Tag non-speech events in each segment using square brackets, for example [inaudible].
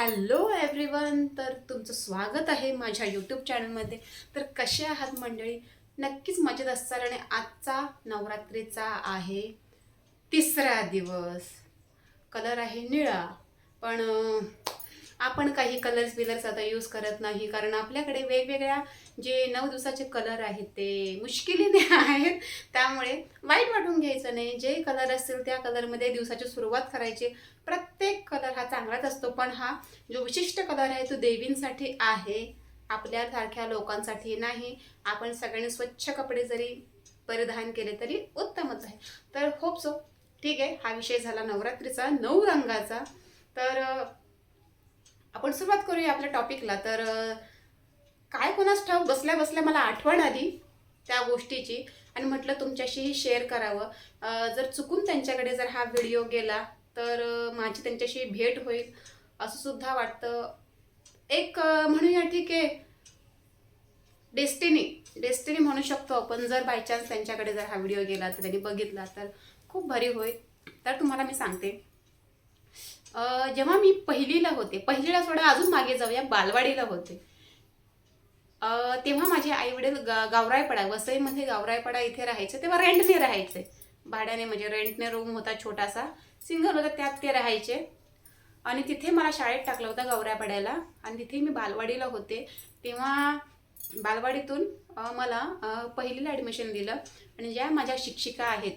Hello everyone तर तुमचं स्वागत आहे माझ्या यूट्यूब चॅनलमध्ये. तर कसे आहात मंडळी? नक्कीच मजेत असतात आणि आजचा नवरात्रीचा आहे तिसरा दिवस. कलर आहे निळा. पण आपण काही कलर्स बिलर्स आता यूज करत नाही कारण आपल्याकडे वेगवेगळ्या जे नऊ दिवसाचे कलर आहेत ते मुश्किलीने [laughs] आहेत. त्यामुळे वाईट वाटून घ्यायचं नाही. जे कलर असतील त्या कलरमध्ये दिवसाची सुरुवात करायची. प्रत्येक कलर हा चांगलाच असतो. पण हा जो विशिष्ट कलर आहे तो देवींसाठी आहे. आपल्यासारख्या लोकांसाठी नाही. आपण सगळ्यांनी स्वच्छ कपडे जरी परिधान केले तरी उत्तमच आहे. तर होप सो ठीक आहे. हा विषय झाला नवरात्रीचा नऊ रंगाचा. तर आपण सुरुवात करूया आपल्या टॉपिकला तर काय कोणास ठाऊक बसल्या बसल्या मला आठवण आली त्या गोष्टीची. आणि म्हटलं तुमच्याशीही शेअर करावं. जर चुकून त्यांच्याकडे जर हा व्हिडिओ गेला तर माझी त्यांच्याशी भेट होईल असं सुद्धा वाटतं. एक म्हणूया ठीक आहे. डेस्टिनी डेस्टिनी म्हणू शकतो आपण. जर बाय चान्स त्यांच्याकडे जर हा व्हिडिओ गेला तर त्यांनी बघितला तर खूप भारी होईल. तर तुम्हाला मी सांगते. जेव्हा मी पहिलीला होते पहिलीला थोडं अजून मागे जाऊया बालवाडीला होते. तेव्हा माझे आई वडील गा वसईमध्ये गावरायपाडा इथे राहायचे तेव्हा रेंटने राहायचे. भाड्याने म्हणजे रेंटने रूम होता छोटासा सिंगल होता त्यात ते राहायचे. आणि तिथे मला शाळेत टाकलं होतं गौऱ्यापाड्याला आणि तिथे मी बालवाडीला होते. तेव्हा बालवाडीतून मला पहिलीला ॲडमिशन दिलं. आणि ज्या माझ्या शिक्षिका आहेत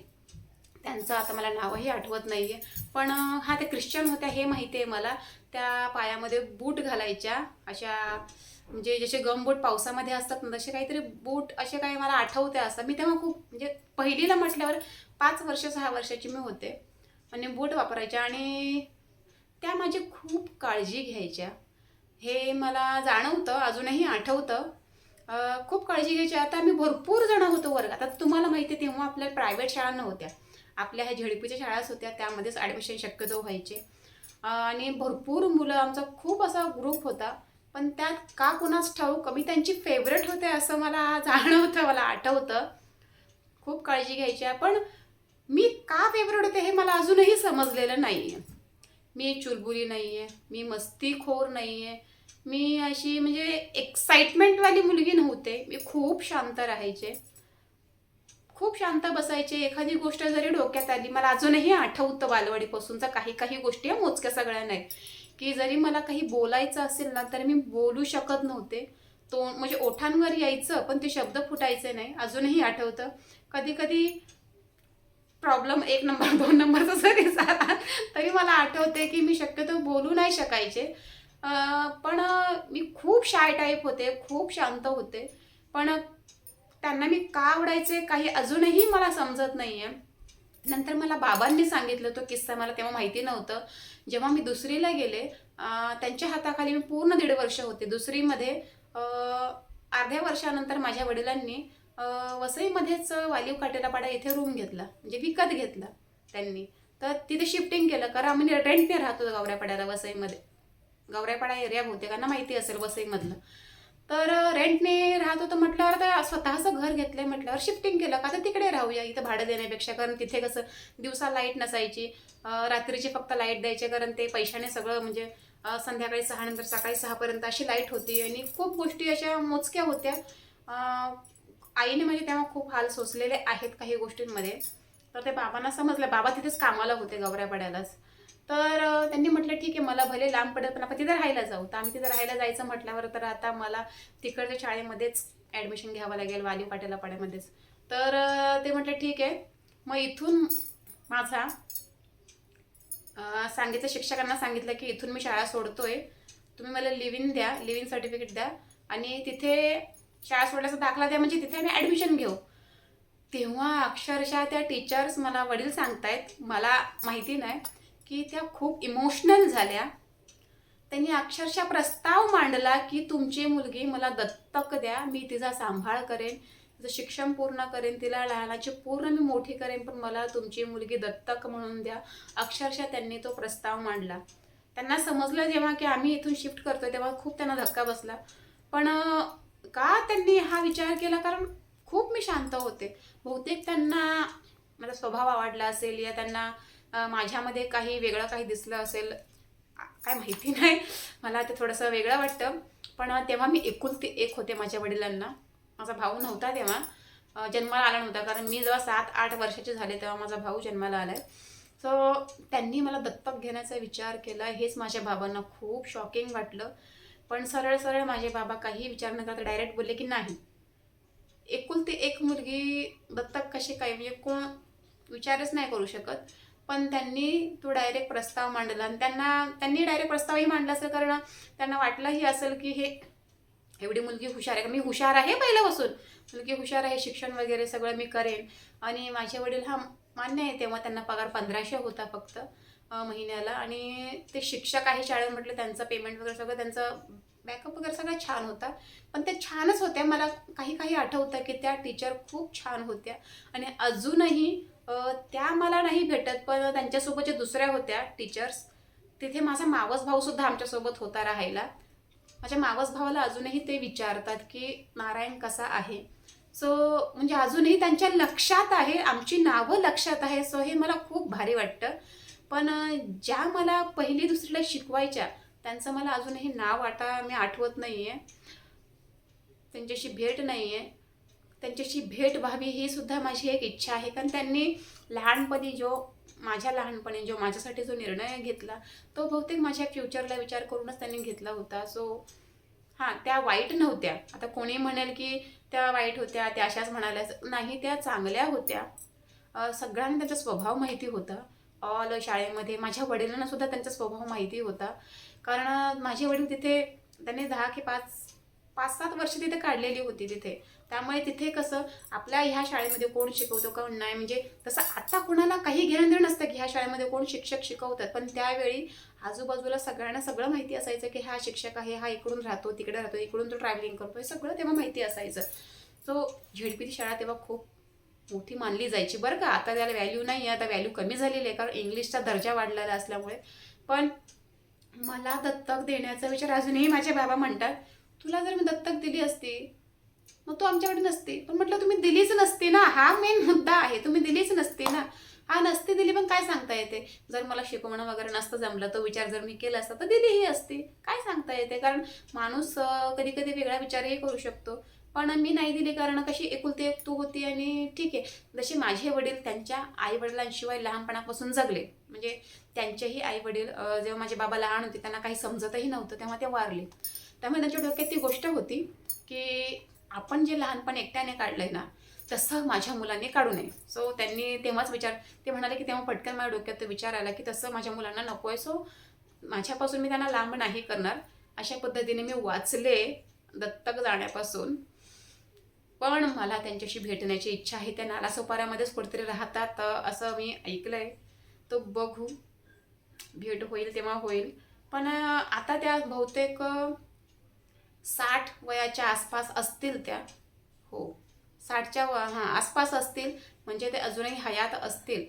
त्यांचं आता मला नावही आठवत नाही आहे पण हा त्या ख्रिश्चन होत्या हे माहिती आहे मला. त्या पायामध्ये बूट घालायच्या. अशा म्हणजे जसे गमबूट पावसामध्ये असतात ना तसे काहीतरी बूट असे काही मला आठवते असं. मी तेव्हा खूप म्हणजे पहिलीला म्हटल्यावर पाच वर्ष सहा वर्षाची मी होते. आणि बूट वापरायच्या आणि त्या माझी खूप काळजी घ्यायच्या. हे मला जाणवतं अजूनही आठवतं. खूप काळजी घ्यायची. आता आम्ही भरपूर जण होतो वर्गात. आता तुम्हाला माहिती आहे तेव्हा आपल्या प्रायव्हेट शाळा नव्हत्या. आपल्या ह्या झेडपीच्या शाळाच होत्या त्यामध्येच ॲडमिशन शक्यतो व्हायचे. आणि भरपूर मुलं आमचा खूप असा ग्रुप होता. पण त्यात का कोणाच ठाऊक? मी त्यांची फेवरेट होते असं मला जाणवतं मला आठवतं. खूप काळजी घ्यायची. पण मी का फेवरेट होते हे मला अजूनही समजलेलं नाही आहे मी चुलबुली नाही आहे मी मस्तीखोर नाही आहे मी अशी म्हणजे एक्साइटमेंटवाली मुलगी नव्हते. मी खूप शांत राहायचे. खूप शांत बसायचे. एखादी गोष्ट जरी डोक्यात आली मला अजूनही आठवतं बालवाडीपासूनचा. काही काही गोष्टी या मोजक्या सगळ्या नाही. की जरी मला काही बोलायचं असेल ना तर मी बोलू शकत नव्हते. तो म्हणजे ओठांवर यायचं पण ते शब्द फुटायचे नाही. अजूनही आठवतं. कधी कधी प्रॉब्लेम एक नंबर दोन नंबरचा जरी झाला तरी मला आठवते की मी शक्यतो बोलू नाही शकायचे. पण मी खूप शाय टाईप होते खूप शांत होते. पण त्यांना मी का आवडायचे काही अजूनही मला समजत नाही आहे नंतर मला बाबांनी सांगितलं तो किस्सा मला तेव्हा माहिती नव्हतं. जेव्हा मी दुसरीला गेले त्यांच्या हाताखाली मी पूर्ण दीड वर्ष होते. दुसरीमध्ये अर्ध्या वर्षानंतर माझ्या वडिलांनी वसईमध्येच वालीव काटेरापाडा इथे रूम घेतला म्हणजे विकत घेतला त्यांनी. तर तिथे शिफ्टिंग केलं कारण आम्ही रेंटने राहतो गावऱ्यापाड्याला वसईमध्ये. गावऱ्यापाडा एरिया बहुतेकांना माहिती असेल वसईमधलं. तर रेंटने राहत होतं म्हटल्यावर तर स्वतःचं घर घेतलंय म्हटल्यावर शिफ्टिंग केलं का? तर तिकडे राहूया इथं भाडं देण्यापेक्षा. कारण तिथे कसं दिवसा लाइट नसायची. रात्रीची फक्त लाइट द्यायचे कारण ते पैशाने सगळं म्हणजे संध्याकाळी सहानंतर सकाळी सहापर्यंत अशी लाइट होती. आणि खूप गोष्टी अशा मोजक्या होत्या. आईने म्हणजे तेव्हा खूप हाल सोसलेले आहेत काही गोष्टींमध्ये. तर ते बाबांना समजलं. बाबा तिथेच कामाला होते गौऱ्यापाड्यालाच तर त्यांनी म्हटलं ठीक आहे मला भले लांब पडत पण आपण तिथे राहायला जाऊ. तर आम्ही तिथे राहायला जायचं म्हटल्यावर तर आता मला तिकडच्या शाळेमध्येच ॲडमिशन घ्यावं लागेल वाली पाटेला पाड्यामध्येच. तर ते म्हटलं ठीक आहे. मग इथून माझा सांगितलं शिक्षकांना सांगितलं की इथून मी शाळा सोडतोय. तुम्ही मला लिव्हिन द्या लिव्हिन सर्टिफिकेट द्या आणि तिथे शाळा सोडल्याचा दाखला द्या म्हणजे तिथे आम्ही ॲडमिशन घेऊ. तेव्हा अक्षरशः त्या टीचर्स मला वडील सांगतायत मला माहिती नाही की त्या खूप इमोशनल झाल्या. त्यांनी अक्षरशः प्रस्ताव मांडला की तुमची मुलगी मला दत्तक द्या मी तिचा सांभाळ करेन तिचं शिक्षण पूर्ण करेन तिला लहानाची पूर्ण मी मोठी करेन पण मला तुमची मुलगी दत्तक म्हणून द्या. अक्षरशः त्यांनी तो प्रस्ताव मांडला. त्यांना समजलं जेव्हा की आम्ही इथून शिफ्ट करतो तेव्हा खूप त्यांना धक्का बसला. पण का त्यांनी हा विचार केला? कारण खूप मी शांत होते. बहुतेक त्यांना माझा स्वभाव आवडला असेल या त्यांना माझ्यामध्ये काही वेगळं काही दिसलं असेल काय माहिती नाही. मला ते थोडंसं वेगळं वाटतं. पण तेव्हा मी एकुलती एक होते माझ्या वडिलांना. माझा भाऊ नव्हता तेव्हा. जन्माला आला नव्हता कारण मी जेव्हा सात आठ वर्षाचे झाले तेव्हा माझा भाऊ जन्माला आला आहे सो त्यांनी मला दत्तक घेण्याचा विचार केला. हेच माझ्या बाबांना खूप शॉकिंग वाटलं. पण सरळ सरळ माझे बाबा काही विचार न करता डायरेक्ट बोलले की नाही. एकुलती एक मुलगी दत्तक कशी काय? म्हणजे कोण? विचारच नाही करू शकत. पण त्यांनी तो डायरेक्ट प्रस्ताव मांडला. आणि त्यांना त्यांनी डायरेक्ट प्रस्तावही मांडला असेल कारण त्यांना वाटलंही असेल की हे एवढी मुलगी हुशार आहे. मी हुशार आहे पहिल्यापासून. मुलगी हुशार आहे शिक्षण वगैरे सगळं मी करेन. आणि माझे वडील हा मान्य आहे तेव्हा त्यांना पगार पंधराशे होता फक्त महिन्याला. आणि ते शिक्षक आहे शाळेत म्हटलं त्यांचं पेमेंट वगैरे सगळं त्यांचं बॅकअप वगैरे सगळं छान होता. पण ते छानच होत्या. मला काही काही आठवतं की त्या टीचर खूप छान होत्या. आणि अजूनही त्या मला नाही भेटत पण त्यांच्यासोबत ज्या दुसऱ्या होत्या टीचर्स तिथे माझा मावस भाऊ सुद्धा आमच्यासोबत होता राहायला. माझ्या मावस भावाला अजूनही ते विचारतात की नारायण कसा आहे? सो म्हणजे अजूनही त्यांच्या लक्षात आहे आमची नावं लक्षात आहे सो हे मला खूप भारी वाटतं. पण ज्या मला पहिली दुसरीला शिकवायच्या त्यांचं मला अजूनही नाव आता मी आठवत नाही आहे त्यांच्याशी भेट नाही आहे त्यांच्याशी भेट व्हावी ही सुद्धा माझी एक इच्छा आहे. कारण त्यांनी लहानपणी जो माझ्या लहानपणी जो माझ्यासाठी जो निर्णय घेतला तो बहुतेक माझ्या फ्युचरला विचार करूनच त्यांनी घेतला होता. सो हां त्या वाईट नव्हत्या. आता कोणी म्हणेल की त्या वाईट होत्या त्या अशाच म्हणाल्या. नाही त्या चांगल्या होत्या. सगळ्यांना त्यांचा स्वभाव माहिती होता. ऑल शाळेमध्ये माझ्या वडिलांना सुद्धा त्यांचा स्वभाव माहिती होता. कारण माझे वडील तिथे त्यांनी दहा की पाच पाच सात वर्ष तिथे काढलेली होती तिथे. त्यामुळे तिथे कसं आपल्या ह्या शाळेमध्ये कोण शिकवतो कोण नाही म्हणजे तसं आता कोणाला काही घेणं देणं नसतं की ह्या शाळेमध्ये कोण शिक्षक शिकवतात. पण त्यावेळी आजूबाजूला सगळ्यांना सगळं माहिती असायचं की हा शिक्षक आहे हा इकडून राहतो तिकडे राहतो इकडून तो ट्रॅव्हलिंग करतो हे सगळं तेव्हा माहिती असायचं. सो झेडपीची शाळा तेव्हा खूप मोठी मानली जायची. बरं का आता त्याला व्हॅल्यू नाही आहे आता व्हॅल्यू कमी झालेली आहे कारण इंग्लिशचा दर्जा वाढलेला असल्यामुळे. पण मला दत्तक देण्याचा विचार अजूनही माझे बाबा म्हणतात तुला जर मी दत्तक दिली असती मग तो आमच्याकडे नसते. पण म्हटलं तुम्ही दिलीच नसते ना. हा मेन मुद्दा आहे. तुम्ही दिलीच नसते ना. हा नसते दिली पण काय सांगता येते? जर मला शिकवणं वगैरे नसतं जमलं तो विचार जर मी केला असता तर दिलीही असते. काय सांगता येते? कारण माणूस कधी कधी वेगळा विचारही करू शकतो. पण मी नाही दिली कारण कशी एकुलती एक तू होती आणि ठीक आहे. जसे माझे वडील त्यांच्या आई वडिलांशिवाय लहानपणापासून जगले. म्हणजे त्यांचेही आई वडील जेव्हा माझे बाबा लहान होते त्यांना काही समजतही नव्हतं तेव्हा ते वारले. त्यामुळे त्यांच्या डोक्यात ती गोष्ट होती की आपण जे लहानपण एकट्याने काढलंय ना तसं माझ्या मुलांनी काढू नये. सो त्यांनी तेव्हाच विचार ते म्हणाले की तेव्हा पटकन माझ्या डोक्यात तो विचार आला की तसं माझ्या मुलांना नको आहे. सो माझ्यापासून मी त्यांना लांब नाही करणार. अशा पद्धतीने मी वाचले दत्तक जाण्यापासून. पण मला त्यांच्याशी भेटण्याची इच्छा आहे. त्या नालासोपाऱ्यामध्येच कुठेतरी राहतात असं मी ऐकलं आहे तो बघू. भेट होईल तेव्हा होईल. पण आता त्या बहुतेक साठ वयाच्या आसपास असतील त्या. हो. साठच्या व हां आसपास असतील म्हणजे ते अजूनही हयात असतील.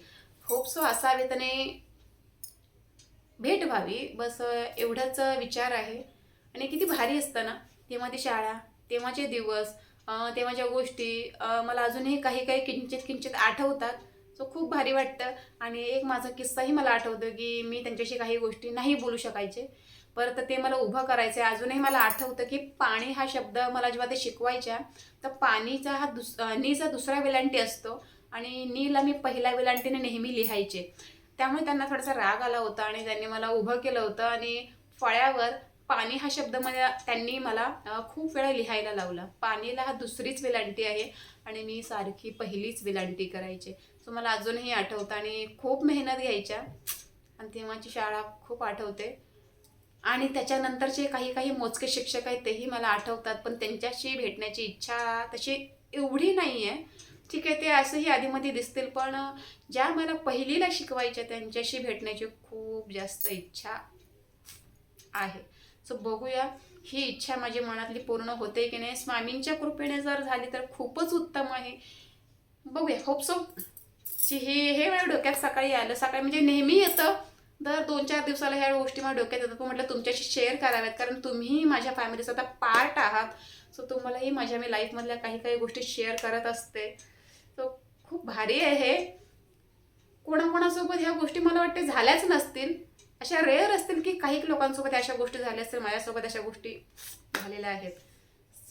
होप सो असावेत आणि भेट व्हावी. बस एवढंच विचार आहे. आणि किती भारी असतं ना. तेव्हा ती शाळा तेव्हाचे दिवस तेव्हाच्या गोष्टी मला अजूनही काही काही किंचित किंचित आठवतात. सो खूप भारी वाटतं. आणि एक माझा किस्साही मला आठवतो की मी त्यांच्याशी काही गोष्टी नाही बोलू शकायचे. परत ते मला उभं करायचे अजूनही मला आठवतं की पाणी हा शब्द मला जेव्हा ते शिकवायच्या तर पाणीचा हा दुस नीचा दुसरा वेलांटी असतो आणि नीला मी पहिल्या वेलांटीने नेहमी लिहायचे. त्यामुळे त्यांना थोडासा राग आला होता आणि त्यांनी मला उभं केलं होतं आणि फळ्यावर पाणी हा शब्द मला त्यांनी मला खूप वेळा लिहायला लावला. पाणीला हा दुसरीच वेलांटी आहे आणि मी सारखी पहिलीच वेलांटी करायचे. सो मला अजूनही आठवतं आणि खूप मेहनत घ्यायच्या. आणि तेव्हाची शाळा खूप आठवते. आणि त्याच्यानंतरचे काही काही मोजके शिक्षक आहेत तेही मला आठवतात. पण त्यांच्याशी भेटण्याची इच्छा तशी एवढी नाही आहे ठीक आहे ते असंही आधीमध्ये दिसतील पण ज्या मला पहिलीला शिकवायच्या त्यांच्याशी भेटण्याची खूप जास्त इच्छा आहे. सो बघूया ही इच्छा माझी मनातली पूर्ण होते की नाही? स्वामींच्या कृपेने जर झाली तर खूपच उत्तम आहे. बघूया होप सो हे हे माझ्या डोक्यात सकाळी आलं. सकाळी म्हणजे नेहमी येतं. दर दोन चार दिवसाला ह्या गोष्टी मला डोक्यात येतात. पण म्हटलं तुमच्याशी शेअर कराव्यात. कारण तुम्हीही माझ्या फॅमिलीचा आता पार्ट आहात. सो तुम्हालाही माझ्या मी लाईफमधल्या काही काही गोष्टी शेअर करत असते. सो खूप भारी आहे हे. कोणाकोणासोबत ह्या गोष्टी मला वाटते झाल्याच नसतील. अशा रेअर असतील की काही लोकांसोबत अशा गोष्टी झाल्या असतील माझ्यासोबत अशा गोष्टी झालेल्या आहेत.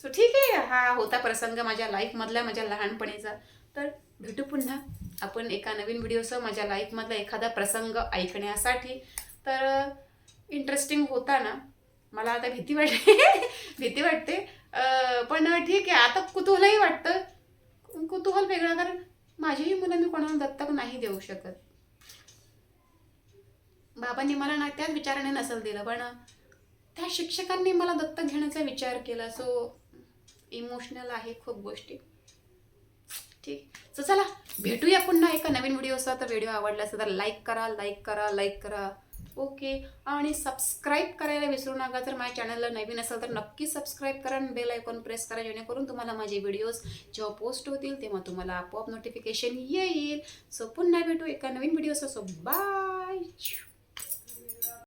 सो ठीक आहे. हा होता प्रसंग माझ्या लाईफमधला माझ्या लहानपणीचा. तर भेटू पुन्हा. आपण एका नवीन व्हिडिओसह माझ्या लाईफमधला एखादा प्रसंग ऐकण्यासाठी. तर इंटरेस्टिंग होता ना मला आता भीती वाटते. [laughs] भीती वाटते. पण ठीक आहे आता कुतूहलही वाटतं. कुतूहल वेगळं कारण माझीही मुलं मी कोणाला दत्तक नाही देऊ शकत. बाबांनी मला ना त्याच विचाराने नसेल दिलं पण त्या शिक्षकांनी मला दत्तक घेण्याचा विचार केला. सो इमोशनल आहे खूप गोष्टी. ठीक. सो चला भेटूया पुन्हा एका नवीन व्हिडिओचा तर व्हिडिओ आवडला असेल तर लाईक करा लाईक करा लाईक करा. ओके आणि सबस्क्राईब करायला विसरू नका. जर माझ्या चॅनलला नवीन असेल तर नक्की सबस्क्राईब करा आणि बेल आयकॉन प्रेस करा जेणेकरून तुम्हाला माझे व्हिडिओज जेव्हा पोस्ट होतील तेव्हा तुम्हाला आपोआप नोटिफिकेशन येईल. सो पुन्हा भेटू एका नवीन व्हिडिओचा सो बाय